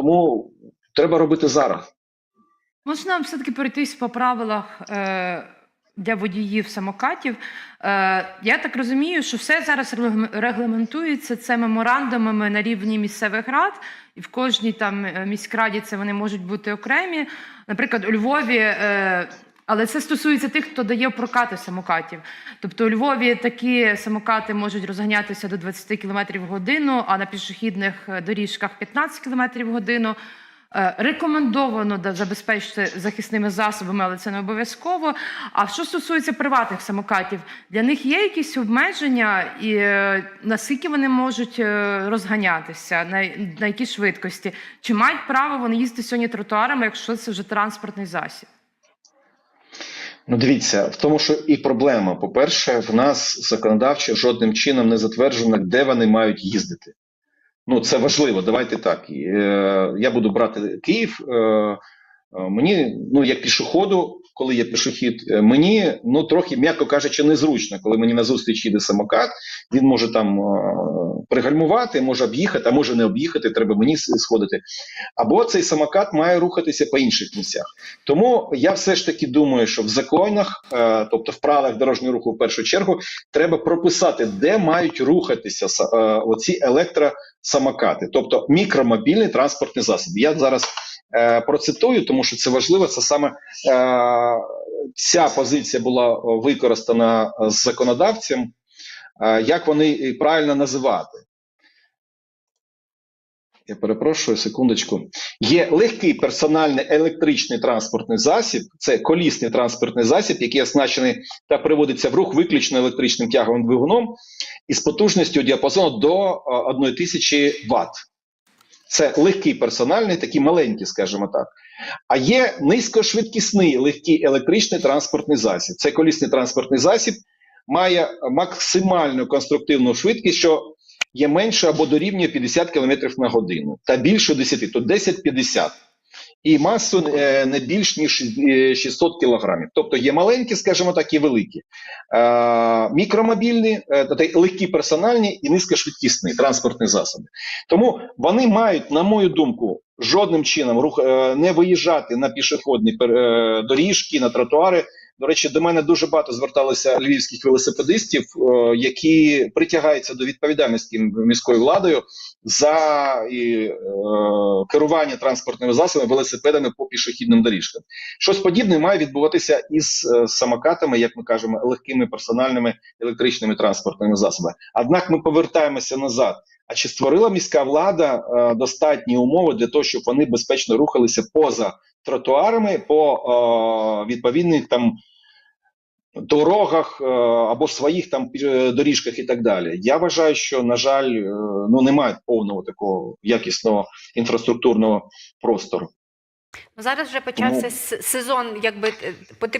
тому треба робити зараз. Можна все-таки пройтись по правилах е, для водіїв самокатів. Е, я так розумію, що все зараз регламентується це меморандумами на рівні місцевих рад, і в кожній там е, міськраді це вони можуть бути окремі. Наприклад, у Львові. Е, але це стосується тих, хто дає прокати самокатів. Тобто у Львові такі самокати можуть розганятися до 20 км в годину, а на пішохідних е, доріжках 15 км в годину. Е, Рекомендовано забезпечити захисними засобами, але це не обов'язково. А що стосується приватних самокатів, для них є якісь обмеження, і е, наскільки вони можуть розганятися, на, якій швидкості? Чи мають право вони їздити сьогодні тротуарами, якщо це вже транспортний засіб? Ну, дивіться, в тому, що і проблема. По-перше, в нас законодавчо жодним чином не затверджено, де вони мають їздити. Ну, це важливо. Давайте так. Е, Я буду брати Київ. Е, Мені, ну як пішоходу, коли є пішохід, е, мені ну трохи, м'яко кажучи, незручно, коли мені назустріч їде самокат, він може там е, пригальмувати, може об'їхати, а може не об'їхати, треба мені сходити. Або цей самокат має рухатися по інших місцях. Тому я все ж таки думаю, що в законах, тобто в правилах дорожнього руху, в першу чергу, треба прописати, де мають рухатися оці електросамокати, тобто мікромобільний транспортний засіб. Я зараз процитую, тому що це важливо. Це саме е, ця позиція була е, використана е, з законодавцем. Е, як вони правильно називати? Я перепрошую секундочку. Є легкий персональний електричний транспортний засіб, це колісний транспортний засіб, який оснащений та приводиться в рух виключно електричним тяговим двигуном із потужністю діапазону до е, 1000 Вт. Це легкий персональний, такі маленькі, скажімо так. А є низькошвидкісний легкий електричний транспортний засіб. Це колісний транспортний засіб, має максимальну конструктивну швидкість, що є менше або дорівнює 50 км на годину, та більше 10, то 10-50. І масу е, не більш ніж е, 600 кілограмів. Тобто є маленькі, скажімо так, і великі. Е, мікромобільні, е, легкі персональні і низькошвидкісні транспортні засоби. Тому вони мають, на мою думку, жодним чином рух, е, не виїжджати на пішохідні е, доріжки, на тротуари. До речі, до мене дуже багато зверталося львівських велосипедистів, е, які притягаються до відповідальності міською владою за і, е, керування транспортними засобами, велосипедами по пішохідним доріжкам. Щось подібне має відбуватися із е, самокатами, як ми кажемо, легкими персональними електричними транспортними засобами. Однак ми повертаємося назад. А чи створила міська влада е, достатні умови для того, щоб вони безпечно рухалися поза тротуарами по е, відповідних там дорогах е, або своїх там е, доріжках і так далі? Я вважаю, що на жаль, е, ну немає повного такого якісного інфраструктурного простору. Ну, Зараз вже почався с- сезон, якби е,